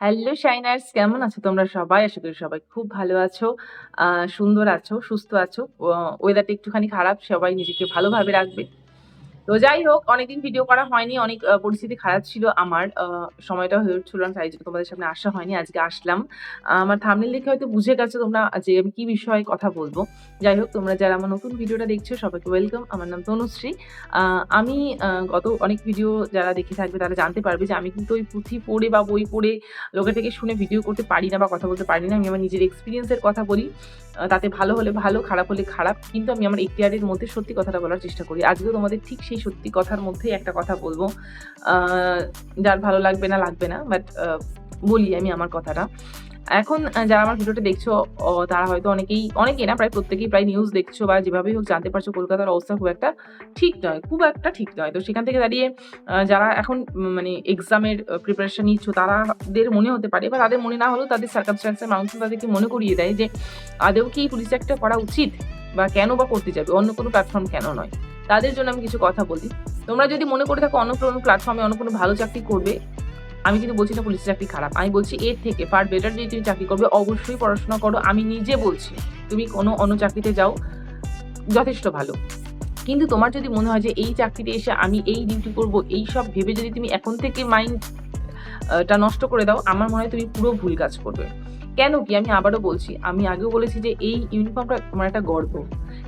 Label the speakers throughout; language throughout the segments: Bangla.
Speaker 1: হ্যালো শাইনার্স, কেমন আছো তোমরা সবাই? আশা করি সবাই খুব ভালো আছো সুন্দর আছো, সুস্থ আছো। ওয়েদারটা একটুখানি খারাপ, সবাই নিজেকে ভালোভাবে রাখবে। তো যাই হোক, অনেকদিন ভিডিও করা হয়নি, অনেক পরিস্থিতি খারাপ ছিল আমার। সময়টা হয়ে উঠছিল না, তাই তোমাদের সামনে আসা হয়নি, আজকে আসলাম। আমার থামনেল দেখে হয়তো বুঝে গেছো তোমরা যে আমি কি বিষয়ে কথা বলব। যাই হোক, তোমরা যারা আমার নতুন ভিডিওটা দেখছ, সবাইকে ওয়েলকাম আমার নাম তনুশ্রী। আমি গত অনেক ভিডিও যারা দেখে থাকবে, তারা জানতে পারবে যে আমি কিন্তু ওই পুঁথি পড়ে বা বই পড়ে লোকের থেকে শুনে ভিডিও করতে পারি না বা কথা বলতে পারি না। আমি আমার নিজের এক্সপিরিয়েন্সের কথা বলি। তাতে ভালো হলে ভালো, খারাপ হলে খারাপ। কিন্তু আমি আমার এখতিয়ারের মধ্যে সত্যি কথাটা বলার চেষ্টা করি। আজকেও তোমাদের ঠিক সেই সত্যি কথার মধ্যেই একটা কথা বলব। যার ভালো লাগবে না লাগবে না বাট বলি আমি আমার কথাটা। এখন যারা আমার ভিডিওটা দেখছ তারা হয়তো অনেকেই অনেকেই না, প্রায় প্রত্যেকেই প্রায় নিউজ দেখছ বা যেভাবেই হোক জানতে পারছ, কলকাতার অবস্থা খুব একটা ঠিক নয়, খুব একটা ঠিক নয়। তো সেখান থেকে দাঁড়িয়ে যারা এখন মানে এক্সামের প্রিপারেশন নিচ্ছ, তারাদের মনে হতে পারে বা তাদের মনে না হলেও তাদের সার্কামস্টান্সের মানুষ তাদেরকে মনে করিয়ে দেয় যে আদেও কি পুলিশ একটা করা উচিত বা কেন বা করতে যাবে? অন্য কোনো প্ল্যাটফর্ম কেন নয়। তাদের জন্য আমি কিছু কথা বলি। তোমরা যদি মনে করে থাকো অন্য কোনো প্ল্যাটফর্মে অন্য কোনো ভালো চাকরি করবে, আমি কিন্তু বলছি না পুলিশের চাকরি খারাপ। আমি বলছি এর থেকে ফার বেটার যদি তুমি চাকরি করবে, অবশ্যই পড়াশোনা করো। আমি নিজে বলছি, তুমি কোনো অন্য চাকরিতে যাও, যথেষ্ট ভালো। কিন্তু তোমার যদি মনে হয় যে এই চাকরিতে এসে আমি এই ডিউটি করব, এই সব ভেবে যদি তুমি এখন থেকে মাইন্ড টা নষ্ট করে দাও, আমার মনে হয় তুমি পুরো ভুল কাজ করবে। কেন কি আমি আবারও বলছি, আমি আগেও বলেছি যে এই ইউনিফর্মটা আমার একটা গর্ব।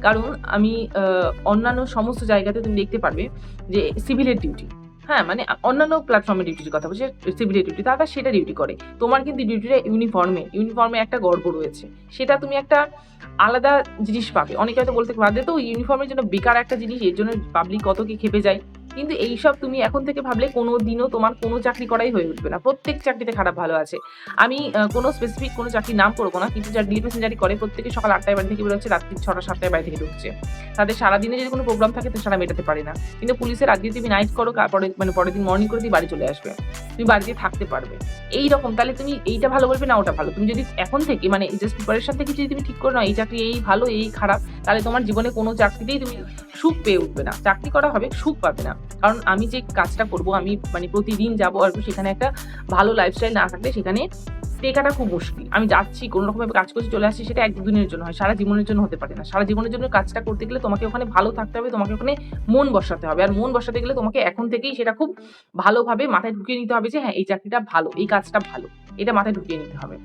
Speaker 1: কারণ আমি অন্যান্য সমস্ত জায়গাতে তুমি দেখতে পারবে যে সিভিলের ডিউটি হ্যাঁ মানে অন্যান্য প্ল্যাটফর্মের ডিউটির কথা বলছি সিভিলের ডিউটি তারা সেটা ডিউটি করে। তোমার কিন্তু ডিউটিটা ইউনিফর্মে ইউনিফর্মে একটা গর্ব রয়েছে। সেটা তুমি একটা আলাদা জিনিস পাবে। অনেকে হয়তো বলতে পারবে তো ইউনিফর্মের জন্য বেকার একটা জিনিস, এর জন্য পাবলিক কত কি খেপে যায়? কিন্তু এইসব তুমি এখন থেকে ভাবলে কোনো দিনও তোমার কোনো চাকরি করাই হয়ে উঠবে না। প্রত্যেক চাকরিতে খারাপ ভালো আছে। আমি কোনো স্পেসিফিক কোনো চাকরি নাম করব না, কিন্তু যারা ডিএ প্যাসেঞ্জারি করে, প্রত্যেকে সকাল আটটায় বাড়ি থেকে বেরোচ্ছে, রাত্রি ছটা সাতটায় বাড়ি থেকে ঢুকছে। তাদের সারাদিনে যদি কোনো প্রোগ্রাম থাকে তো সারা মেটাতে পারে না। কিন্তু পুলিশের আজকে তুমি নাইট করো পরে মানে পরের দিন মর্নিং করে তুমি বাড়ি চলে আসবে। তুমি বাড়িতে থাকতে পারবে। এই রকম তাহলে তুমি এইটা ভালো বলবে না ওটা ভালো। তুমি যদি এখন থেকে মানে জাস্ট প্রিপারেশন থেকে যদি তুমি ঠিক করো না এই চাকরি এই ভালো, এই খারাপ, তাহলে তোমার জীবনে কোনো চাকরিতেই তুমি সুখ পেয়ে উঠবে না। চাকরি করা হবে, সুখ পাবে না। কারণ আমি যে কাজটা করব, আমি মানে প্রতিদিন যাব আর সেখানে একটা ভালো লাইফস্টাইল না থাকলে সেখানে টেকাটা খুব মুশকিল। আমি যাচ্ছি, কোনো রকমভাবে কাজ করছি, চলে আসছি, সেটা এক দুদিনের জন্য হয়, সারা জীবনের জন্য হতে পারে না। সারা জীবনের জন্য কাজটা করতে গেলে তোমাকে ওখানে ভালো থাকতে হবে, তোমাকে ওখানে মন বসাতে হবে। আর মন বসাতে গেলে তোমাকে এখন থেকেই সেটা খুব ভালোভাবে মাথায় ঢুকিয়ে নিতে হবে যে হ্যাঁ এই চাকরিটা ভালো, এই কাজটা ভালো। এটা মাথায় ঢুকিয়ে নিতে হবে।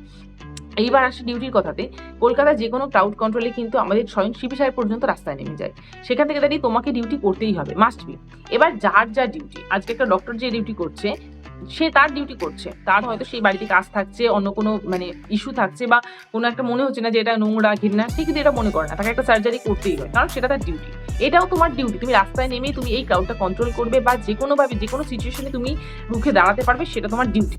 Speaker 1: এইবার আসি ডিউটির কথাতে। কলকাতার যে কোনো ক্রাউড কন্ট্রোলে কিন্তু আমাদের স্বয়ং সিপি সাহেব পর্যন্ত রাস্তায় নেমে যায়। সেখান থেকে দাঁড়িয়ে তোমাকে ডিউটি করতেই হবে মাস্ট বি এবার যার যা ডিউটি আজকে একটা ডক্টর যে ডিউটি করছে, সে তার ডিউটি করছে। তার হয়তো সেই বাড়িতে কাজ থাকছে, অন্য কোনো মানে ইস্যু থাকছে বা কোনো একটা মনে হচ্ছে না যে এটা নোংরা, ঘৃণা, সে কিন্তু এটা মনে করে না। তাকে একটা সার্জারি করতেই হয়, কারণ সেটা তার ডিউটি এটাও তোমার ডিউটি তুমি রাস্তায় নেমে তুমি এই ক্রাউডটা কন্ট্রোল করবে বা যে কোনোভাবে যে কোনো সিচুয়েশনে তুমি রুখে দাঁড়াতে পারবে, সেটা তোমার ডিউটি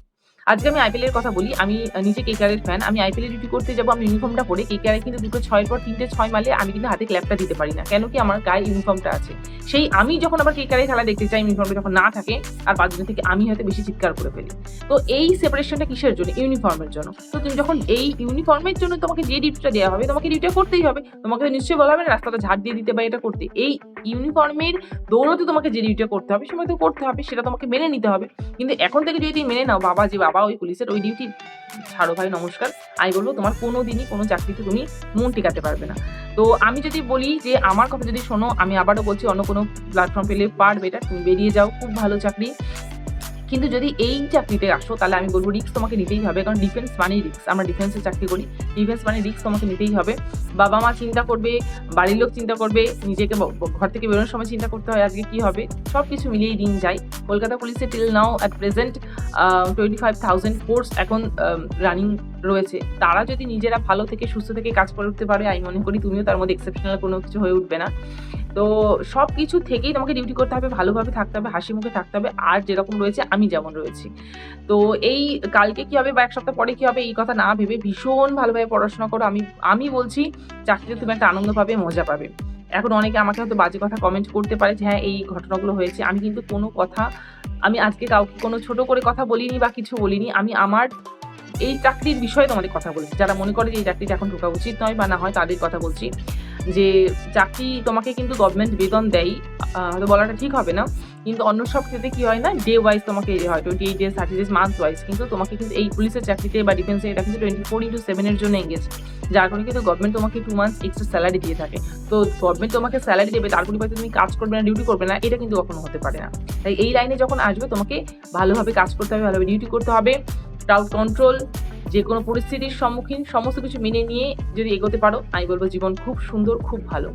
Speaker 1: আজকে আমি আইপিএল এর কথা বলি, আমি নিজে কেকারের ফ্যান আমি আইপিএল এর ডিউটি করতে যাব, আমি ইউনিফর্মটা পরে কে কেকারে কিন্তু দুটো ছয়ের পর তিনটে ছয় মারলে আমি কিন্তু হাতে ক্ল্যাপটা দিতে পারি না, কেন কি আমার গায়ে ইউনিফর্মটা আছে। সেই আমি যখন আবার কে কেকারে খেলা দেখতে চাই ইউনিফর্মটা যখন না থাকে, আর পাঁচজন থেকে আমি হয়তো বেশি চিৎকার করে ফেলি। তো এই সেপারেশনটা কিসের জন্য? ইউনিফর্মের জন্য। তো তুমি যখন এই ইউনিফর্মের জন্য তোমাকে যে ডিউটিটা দেওয়া হবে, তোমাকে ডিউটিটা করতেই হবে। তোমাকে নিশ্চয়ই বলা হবে না, রাস্তাটা ঝাড় দিয়ে দিতে বা এটা করতে। এই ইউনিফর্মের দৌড়তে তোমাকে যে ডিউটিটা করতে হবে সময় তো করতে হবে, সেটা তোমাকে মেনে নিতে হবে। কিন্তু এখন থেকে যদি তুমি মেনে নাও, বাবা, যে বাবা, ওই পুলিশের ওই ডিউটি ছাড়ো ভাই, নমস্কার। আমি বলব, তোমার কোনো দিনই কোনো চাকরিতে তুমি মন টিকাতে পারবে না। তো আমি যদি বলি যে, আমার কথা যদি শোনো, আমি আবারও বলছি, অন্য কোনো প্ল্যাটফর্ম পেলে পারবে এটা, তুমি বেরিয়ে যাও, খুব ভালো চাকরি। কিন্তু যদি এই চাকরিতে আসো, তাহলে আমি বলব রিক্স তোমাকে নিতেই হবে, কারণ ডিফেন্স মানেই রিক্স আমরা ডিফেন্সে চাকরি করি। ডিফেন্স মানে রিক্স তোমাকে নিতেই হবে। বাবা মা চিন্তা করবে, বাড়ির লোক চিন্তা করবে, নিজেকে ঘর থেকে বেরোনোর সময় চিন্তা করতে হয় আজকে কি হবে। সব কিছু মিলিয়েই দিন যায়। কলকাতা পুলিশে till now at present twenty five thousand force এখন রানিং রয়েছে। তারা যদি নিজেরা ভালো থেকে সুস্থ থেকে কাজ করে উঠতে পারে, আমি মনে করি তুমিও তার মধ্যে এক্সেপশনাল কোনো কিছু হয়ে উঠবে না। তো সব কিছু থেকেই তোমাকে ডিউটি করতে হবে, ভালোভাবে থাকতে হবে, হাসি মুখে থাকতে হবে, আর যেরকম রয়েছে আমি যেমন রয়েছি। তো এই কালকে কি হবে বা এক সপ্তাহ পরে কি হবে এই কথা না ভেবে ভীষণ ভালোভাবে পড়াশোনা করো। আমি আমি বলছি, চাকরিতে তুমি একটা আনন্দ পাবে, মজা পাবে। এখন অনেকে আমাকে হয়তো বাজে কথা কমেন্ট করতে পারে যে হ্যাঁ এই ঘটনাগুলো হয়েছে। আমি কিন্তু কোনো কথা, আমি আজকে কাউকে কোনো ছোট করে কথা বলিনি বা কিছু বলিনি। আমি আমার এই চাকরির বিষয়ে তোমাদের কথা বলছি। যারা মনে করে যে এই চাকরিটা এখন ঢোকা উচিত নয় বা না হয় তাদের কথা বলছি যে চাকরি তোমাকে কিন্তু গভর্নমেন্ট বেতন দেয়। হয়তো বলাটা ঠিক হবে না। কিন্তু অন্য সব ক্ষেত্রে কী হয় না ডে ওয়াইজ তোমাকে হয় twenty eight days thirty days month wise কিন্তু তোমাকে কিন্তু এই পুলিশের চাকরিতে বা ডিফেন্সে এটা কিন্তু টোয়েন্টি ফোর ইন্টু সেভেনের জন্য এঙ্গেজ যার কারণে কিন্তু গভর্নমেন্ট তোমাকে টু মান্থস এক্সট্রা স্যালারি দিয়ে থাকে। তো গভর্নমেন্ট তোমাকে স্যালারি দেবে, তার পরিবর্তে তুমি কাজ করবে না ডিউটি করবে না, এটা কিন্তু কখনো হতে পারে না। তাই এই লাইনে যখন আসবে, তোমাকে ভালোভাবে কাজ করতে হবে, ভালোভাবে ডিউটি করতে হবে। ক্রাউড কন্ট্রোল যে কোনো পরিস্থিতির সম্মুখীন, সমস্ত কিছু মেনে নিয়ে যদি এগোতে পারো, আমি বলব জীবন খুব সুন্দর, খুব ভালো।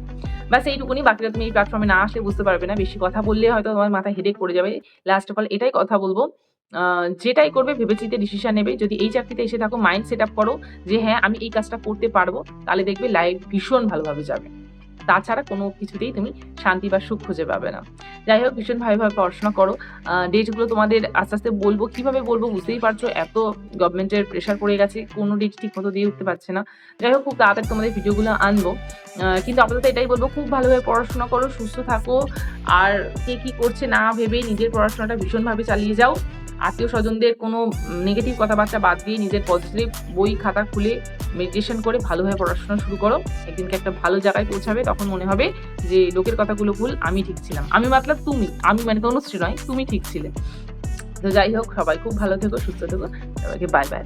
Speaker 1: ব্যাস, এইটুকুনি, বাকিটা তুমি এই প্ল্যাটফর্মে না আসলে বুঝতে পারবে না। বেশি কথা বললে হয়তো তোমার মাথায় হেডেক পড়ে যাবে। লাস্ট অফ অল এটাই কথা বলব। যেটাই করবে, ভেবেচিন্তে ডিসিশন নেবে। যদি এই চাকরিতে এসে থাকো মাইন্ড সেট আপ করো যে হ্যাঁ আমি এই কাজটা করতে পারব, তাহলে দেখবে লাইফ ভীষণ ভালোভাবে যাবে। তাছাড়া কোনো কিছুতেই তুমি শান্তি বা সুখ খুঁজে পাবে না। যাই হোক, ভীষণ ভালোভাবে পড়াশোনা করো। ডেটগুলো তোমাদের আস্তে আস্তে বলব। কীভাবে বলব বুঝতেই পারছ? এত গভর্নমেন্টের প্রেশার পড়ে গেছে, কোনো ডেট ঠিক মতো দিয়ে উঠতে পারছে না। যাই হোক, খুব তাড়াতাড়ি তোমাদের ভিডিওগুলো আনব। কিন্তু আপাতত এটাই বলব, খুব ভালোভাবে পড়াশোনা করো, সুস্থ থাকো। আর কে কি করছে না ভেবে নিজের পড়াশোনাটা ভীষণভাবে চালিয়ে যাও। আত্মীয় স্বজনদের কোনো নেগেটিভ কথাবার্তা বাদ দিয়ে নিজের পজিটিভ বই, খাতা খুলে মেডিটেশন করে ভালোভাবে পড়াশোনা শুরু করো। একদিনকে একটা ভালো জায়গায় পৌঁছাবে, তখন মনে হবে যে লোকের কথাগুলো ভুল, আমি ঠিক ছিলাম। আমি মাতলাম, তুমি, আমি মানে তনুশ্রী নয়, তুমি ঠিক ছিলে। তো যাই হোক, সবাই খুব ভালো থেকো, সুস্থ থেকো, সবাইকে বাই বাই